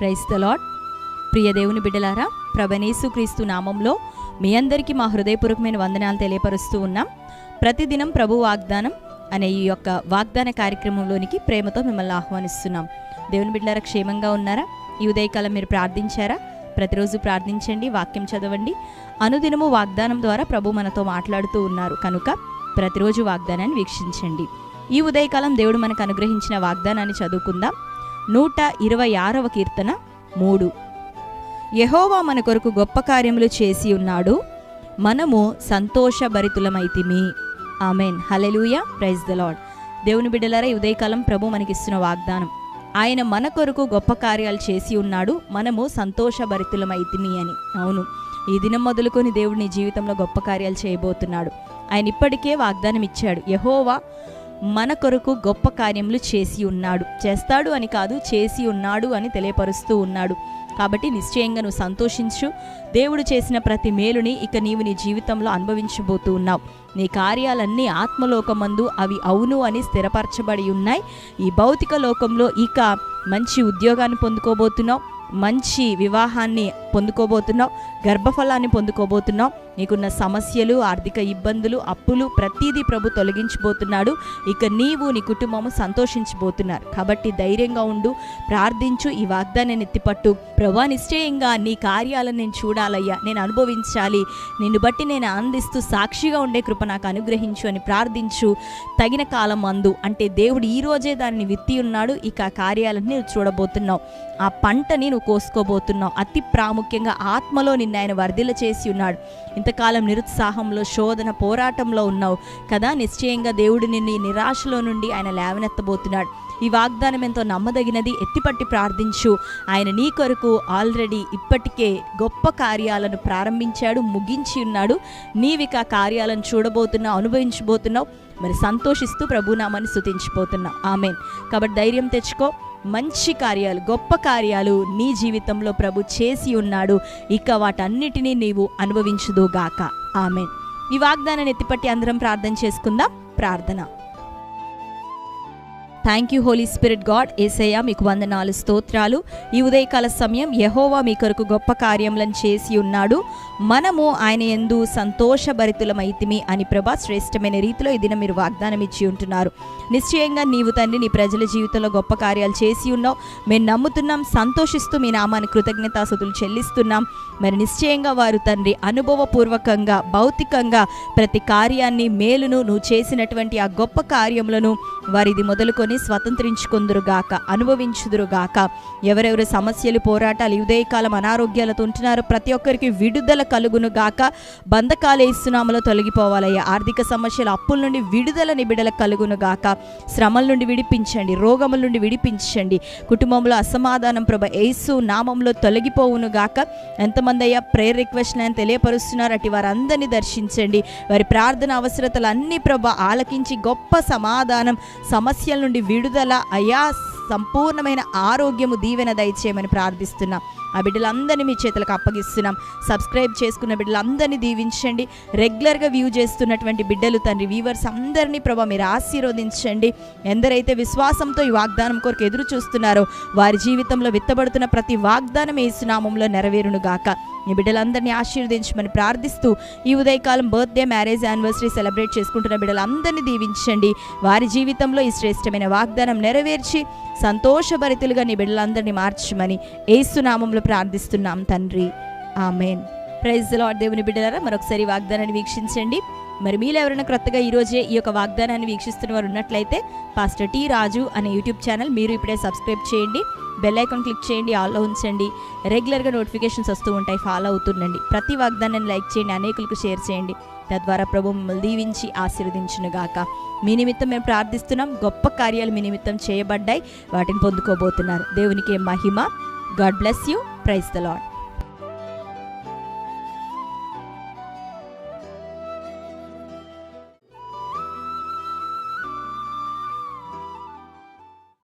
Price the lord ప్రియ దేవుని బిడ్డలారా ప్రభనేసు క్రీస్తు నామంలో మీ అందరికీ మా హృదయపూర్వకమైన వందనాలు తెలియపరుస్తూ ఉన్నాం. ప్రతిదినం ప్రభు వాగ్దానం అనే ఈ యొక్క వాగ్దాన కార్యక్రమంలోనికి ప్రేమతో మిమ్మల్ని ఆహ్వానిస్తున్నాం. దేవుని బిడ్డలారా క్షేమంగా ఉన్నారా? ఈ ఉదయకాలం మీరు ప్రార్థించారా? ప్రతిరోజు ప్రార్థించండి వాక్యం చదవండి. అనుదినము వాగ్దానం ద్వారా ప్రభు మనతో మాట్లాడుతూ ఉన్నారు. కనుక ప్రతిరోజు వాగ్దానాన్ని వీక్షించండి. ఈ ఉదయకాలం దేవుడు మనకు అనుగ్రహించిన వాగ్దానాన్ని చదువుకుందాం. నూట ఇరవై ఆరవ కీర్తన మూడు. యహోవా మన కొరకు గొప్ప కార్యములు చేసి ఉన్నాడు. మనము సంతోషభరితులమైతిమి. Amen. Hallelujah praise the lord దేవుని బిడ్డలారా ఉదయకాలం ప్రభు మనకిస్తున్న వాగ్దానం. ఆయన మన కొరకు గొప్ప కార్యాలు చేసి ఉన్నాడు. మనము సంతోషభరితులమైతిమి అని. అవును. ఈ దినం మొదలుకొని దేవుడు నీ జీవితంలో గొప్ప కార్యాలు చేయబోతున్నాడు. ఆయన ఇప్పటికే వాగ్దానం ఇచ్చాడు యహోవా మన కొరకు గొప్ప కార్యములు చేసి ఉన్నాడు. చేస్తాడు అని కాదు చేసి ఉన్నాడు అని తెలియపరుస్తూ ఉన్నాడు. కాబట్టి నిశ్చయంగా నువ్వు సంతోషించు. దేవుడు చేసిన ప్రతి మేలుని ఇక నీవు నీ జీవితంలో అనుభవించబోతూ ఉన్నావు. నీ కార్యాలన్నీ ఆత్మలోకమందు అవి అవును అని స్థిరపరచబడి ఉన్నాయి. ఈ భౌతిక లోకంలో ఇక మంచి ఉద్యోగాన్ని పొందుకోబోతున్నావు. మంచి వివాహాన్ని పొందుకోబోతున్నావు. గర్భఫలాన్ని పొందుకోబోతున్నావు. నీకున్న సమస్యలు ఆర్థిక ఇబ్బందులు అప్పులు ప్రతిదీ ప్రభు తొలగించబోతున్నాడు. ఇక నీవు నీ కుటుంబము సంతోషించబోతున్నారు. కాబట్టి ధైర్యంగా ఉండు ప్రార్థించు ఈ వాగ్దాన్ని నెత్తిపట్టు. ప్రభా నిశ్చయంగా నీ కార్యాలను నేను చూడాలయ్యా. నేను అనుభవించాలి. నిన్ను బట్టి నేను అందిస్తూ సాక్షిగా ఉండే కృప నాకు అనుగ్రహించు అని ప్రార్థించు. తగిన కాలం అందు. అంటే దేవుడు ఈ రోజే దాన్ని విత్తి ఉన్నాడు. ఇక ఆ కార్యాలన్నీ నువ్వు చూడబోతున్నావు. ఆ పంటని నువ్వు కోసుకోబోతున్నావు. అతి ప్రాముఖ్యంగా ఆత్మలో నిన్న ఆయన వర్ధిల చేసి ఉన్నాడు. ఇంతకాలం నిరుత్సాహంలో శోధన పోరాటంలో ఉన్నావు కదా? నిశ్చయంగా దేవుడు నిన్ను ఈ నిరాశలో నుండి ఆయన లేవనెత్తబోతున్నాడు. ఈ వాగ్దానం ఎంతో నమ్మదగినది. ఎత్తిపట్టి ప్రార్థించు. ఆయన నీ కొరకు ఆల్రెడీ ఇప్పటికే గొప్ప కార్యాలను ప్రారంభించాడు ముగించి ఉన్నాడు. నీవిక ఆ కార్యాలను చూడబోతున్నావు అనుభవించబోతున్నావు. మరి సంతోషిస్తూ ప్రభునామాన్ని స్థుతించిపోతున్నావు ఆమెన్. కాబట్టి ధైర్యం తెచ్చుకో. మంచి కార్యాలు గొప్ప కార్యాలు నీ జీవితంలో ప్రభు చేసి ఉన్నాడు. ఇక వాటన్నిటినీ నీవు అనుభవించుదుగాక ఆమె ఈ వాగ్దానాన్ని ఎత్తిపట్టి అందరం ప్రార్థన చేసుకుందాం. ప్రార్థన. Thank you holy spirit god Yesayya మీకు వందనాలు స్తోత్రాలు. ఈ ఉదయకాల సమయం యహోవా మీ కొరకు గొప్ప కార్యములను చేసి ఉన్నాడు. మనము ఆయన ఎందు సంతోషభరితులమైతిమి అని ప్రభా శ్రేష్టమైన రీతిలో ఈ మీరు వాగ్దానం ఇచ్చి ఉంటున్నారు. నిశ్చయంగా నీవు తండ్రి నీ ప్రజల జీవితంలో గొప్ప కార్యాలు చేసి ఉన్నావు. మేము నమ్ముతున్నాం సంతోషిస్తూ మీ నామాన్ని కృతజ్ఞతాసుతులు చెల్లిస్తున్నాం. మరి నిశ్చయంగా వారు తండ్రి అనుభవపూర్వకంగా భౌతికంగా ప్రతి కార్యాన్ని మేలును నువ్వు చేసినటువంటి ఆ గొప్ప కార్యములను వారిది మొదలుకొని స్వతంత్రించుకుందురుగాక అనుభవించుదురుగాక. ఎవరెవరు సమస్యలు పోరాటాలు ఉదయకాలం అనారోగ్యాలతో ఉంటున్నారో ప్రతి ఒక్కరికి విడుదల కలుగును గాక బంధకాలు ఇస్తున్నాములో తొలగిపోవాలయ్యా. ఆర్థిక సమస్యలు అప్పుల నుండి విడుదల నిబిడల కలుగును గాక శ్రమల నుండి విడిపించండి రోగముల నుండి విడిపించండి. కుటుంబంలో అసమాధానం ప్రభ ఏసు నామంలో తొలగిపోవును గాక ఎంతమంది అయ్యా ప్రేయర్ రిక్వెస్ట్ అని తెలియపరుస్తున్నారు అటు వారందరినీ దర్శించండి. వారి ప్రార్థన అవసరతలు అన్ని ప్రభ ఆలకించి గొప్ప సమాధానం సమస్యల నుండి విడుదల అయా సంపూర్ణమైన ఆరోగ్యము దీవెన దయచేయమని ప్రార్థిస్తున్నాం. ఆ బిడ్డలందరినీ మీ చేతులకు అప్పగిస్తున్నాం. సబ్స్క్రైబ్ చేసుకున్న బిడ్డలందరినీ దీవించండి. రెగ్యులర్గా వ్యూ చేస్తున్నటువంటి బిడ్డలు తండ్రి వ్యూవర్స్ అందరినీ ప్రభా మీరు ఆశీర్వదించండి. ఎందరైతే విశ్వాసంతో ఈ వాగ్దానం కొరకు ఎదురు చూస్తున్నారో వారి జీవితంలో విత్తబడుతున్న ప్రతి వాగ్దానం ఏసునామంలో నెరవేరును గాక ఈ బిడ్డలందరినీ ఆశీర్వదించమని ప్రార్థిస్తూ ఈ ఉదయకాలం బర్త్డే మ్యారేజ్ యానివర్సరీ సెలబ్రేట్ చేసుకుంటున్న బిడ్డలందరినీ దీవించండి. వారి జీవితంలో ఈ శ్రేష్టమైన వాగ్దానం నెరవేర్చి సంతోషభరితులుగా నీ బిడ్డలందరినీ మార్చమని ఏసునామంలో ప్రార్థిస్తున్నాం తండ్రి. ఆమెన్. ప్రైజ్ లాడ్ దేవుని బిడ్డలారా మరొకసారి వాగ్దానాన్ని వీక్షించండి. మరి మీలో ఎవరైనా క్రొత్తగా ఈరోజే ఈ యొక్క వాగ్దానాన్ని వీక్షిస్తున్న వారు ఉన్నట్లయితే పాస్టర్ టీ రాజు అనే యూట్యూబ్ ఛానల్ మీరు ఇప్పుడే సబ్స్క్రైబ్ చేయండి బెల్ ఐకాన్ క్లిక్ చేయండి ఆల్లో ఉంచండి రెగ్యులర్గా నోటిఫికేషన్స్ వస్తూ ఉంటాయి ఫాలో అవుతుండండి ప్రతి వాగ్దానాన్ని లైక్ చేయండి అనేకులకు షేర్ చేయండి. తద్వారా ప్రభు మిమ్మల్ని దీవించి ఆశీర్వదించునుగాక. మీ నిమిత్తం మేము ప్రార్థిస్తున్నాం గొప్ప కార్యాలు మీ నిమిత్తం చేయబడ్డాయి వాటిని పొందుకోబోతున్నారు. దేవునికి మహిమ. God bless you. Praise the lord